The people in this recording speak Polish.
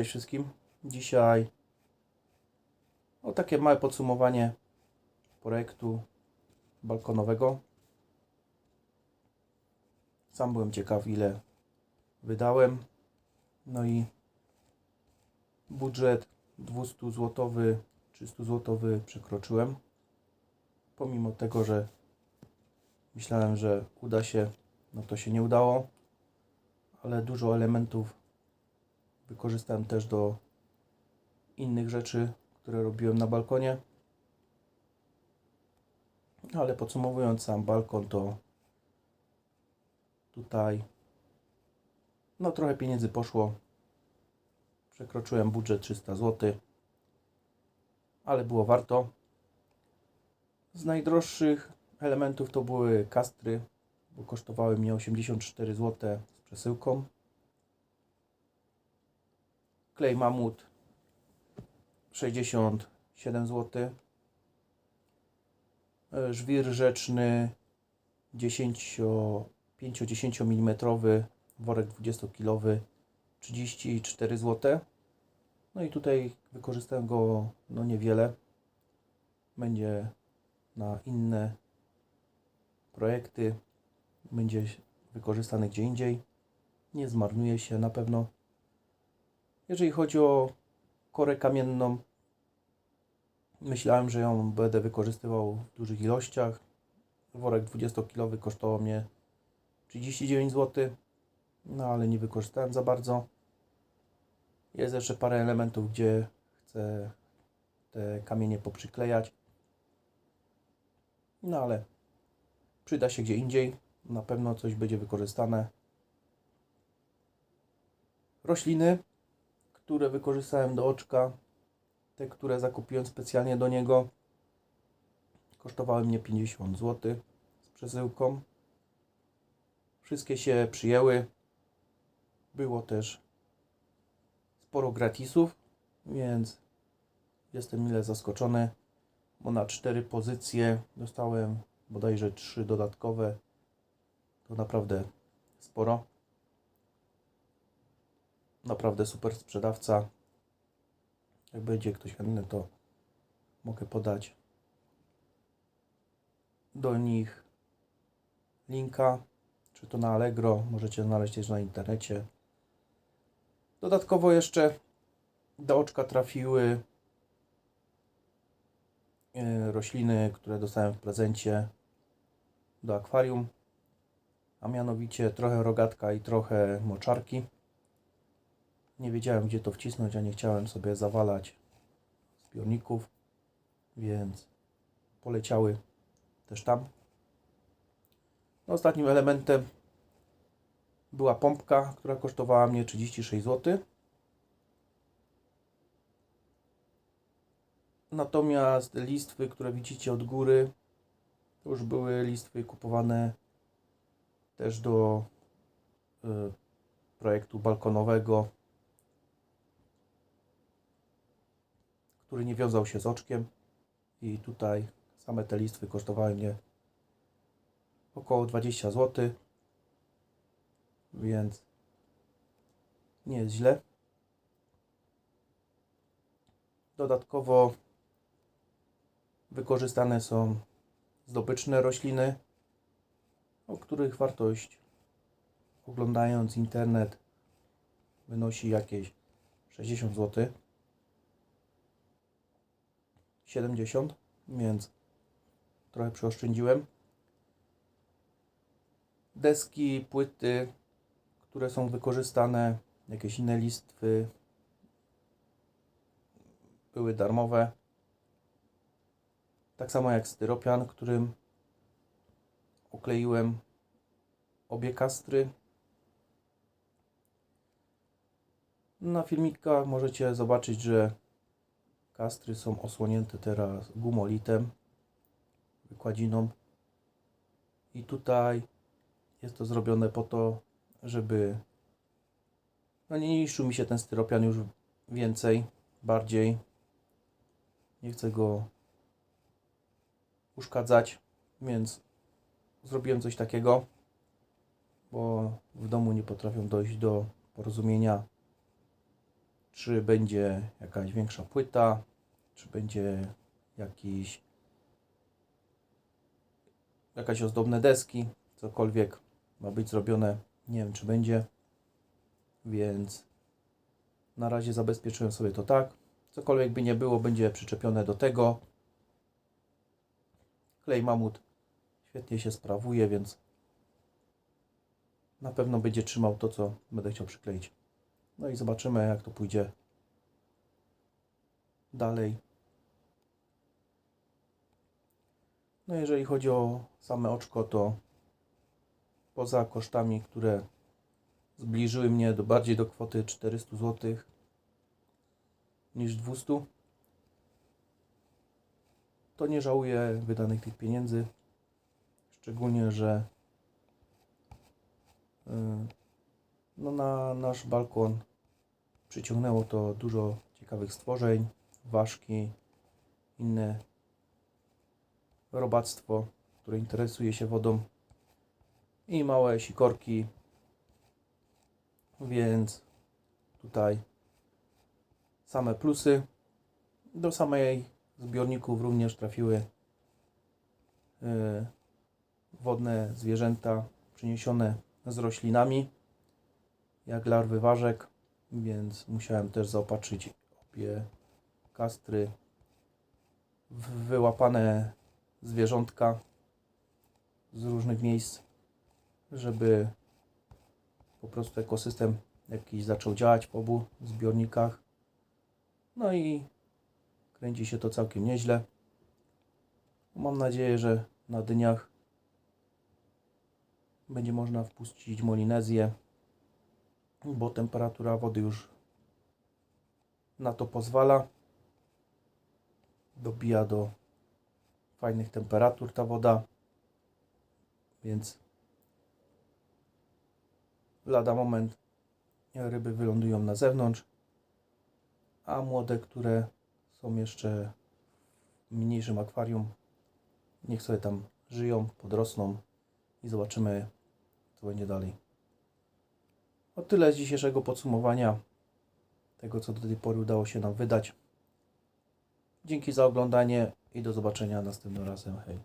cześć wszystkim. Dzisiaj o takie małe podsumowanie projektu balkonowego. Sam byłem ciekaw ile wydałem. No i budżet 200 złotowy, 300 złotowy przekroczyłem. Pomimo tego, że myślałem, że uda się, no to się nie udało. Ale dużo elementów wykorzystałem też do innych rzeczy, które robiłem na balkonie. Ale podsumowując sam balkon, to tutaj no trochę pieniędzy poszło. Przekroczyłem budżet 300 zł, ale było warto. Z najdroższych elementów to były kastry, bo kosztowały mnie 84 zł z przesyłką. Klej mamut 67 zł. E, Żwir rzeczny 5-10 mm worek 20 kg 34 zł. No i tutaj wykorzystałem go no niewiele. Będzie na inne projekty. Będzie wykorzystany gdzie indziej. Nie zmarnuje się na pewno. Jeżeli chodzi o korę kamienną, myślałem, że ją będę wykorzystywał w dużych ilościach. Worek 20-kilowy kosztował mnie 39 zł, no ale nie wykorzystałem za bardzo. Jest jeszcze parę elementów, gdzie chcę te kamienie poprzyklejać. No ale przyda się gdzie indziej. Na pewno coś będzie wykorzystane. Rośliny które wykorzystałem do oczka, te, które zakupiłem specjalnie do niego, kosztowały mnie 50 zł z przesyłką. Wszystkie się przyjęły. Było też sporo gratisów, więc jestem mile zaskoczony, bo na cztery pozycje dostałem bodajże trzy dodatkowe. To naprawdę sporo naprawdę super sprzedawca. Jak będzie ktoś chętny, to mogę podać do nich linka, czy to na Allegro, możecie znaleźć też na internecie. Dodatkowo jeszcze do oczka trafiły e, rośliny, które dostałem w prezencie do akwarium, a mianowicie trochę rogatka i trochę moczarki. Nie wiedziałem, gdzie to wcisnąć, a nie chciałem sobie zawalać zbiorników, więc poleciały też tam. No, ostatnim elementem była pompka, która kosztowała mnie 36 zł. Natomiast listwy, które widzicie od góry, to już były listwy kupowane też do y, projektu balkonowego który nie wiązał się z oczkiem. I tutaj same te listwy kosztowały mnie około 20 zł więc nie jest źle. Dodatkowo wykorzystane są zdobyczne rośliny o których wartość oglądając internet wynosi jakieś 60 zł 70, więc trochę przeoszczędziłem. Deski, płyty, które są wykorzystane, jakieś inne listwy były darmowe. Tak samo jak styropian, którym okleiłem obie kastry. Na filmikach możecie zobaczyć, że Kastry są osłonięte teraz gumolitem, wykładziną. I tutaj jest to zrobione po to, żeby no nie niszczył mi się ten styropian już więcej, bardziej. Nie chcę go uszkadzać, więc zrobiłem coś takiego, bo w domu nie potrafią dojść do porozumienia czy będzie jakaś większa płyta, czy będzie jakiś jakaś ozdobne deski, cokolwiek ma być zrobione. Nie wiem, czy będzie, więc na razie zabezpieczyłem sobie to tak. Cokolwiek by nie było, będzie przyczepione do tego. Klej mamut świetnie się sprawuje, więc na pewno będzie trzymał to, co będę chciał przykleić. No i zobaczymy, jak to pójdzie dalej. No jeżeli chodzi o same oczko, to poza kosztami, które zbliżyły mnie do bardziej do kwoty 400 zł niż 200, to nie żałuję wydanych tych pieniędzy. Szczególnie, że y, no na nasz balkon przyciągnęło to dużo ciekawych stworzeń, ważki, inne robactwo, które interesuje się wodą i małe sikorki, więc tutaj same plusy. Do samej zbiorników również trafiły y, wodne zwierzęta przyniesione z roślinami, jak larwy ważek, więc musiałem też zaopatrzyć obie kastry wyłapane zwierzątka z różnych miejsc, żeby po prostu ekosystem jakiś zaczął działać w obu zbiornikach. No i kręci się to całkiem nieźle. Mam nadzieję, że na dniach będzie można wpuścić molinezję, bo temperatura wody już na to pozwala. Dobija do fajnych temperatur ta woda, więc lada moment ryby wylądują na zewnątrz, a młode, które są jeszcze w mniejszym akwarium, niech sobie tam żyją, podrosną i zobaczymy, co będzie dalej. O tyle z dzisiejszego podsumowania tego, co do tej pory udało się nam wydać. Dzięki za oglądanie i do zobaczenia następnym razem. Hej.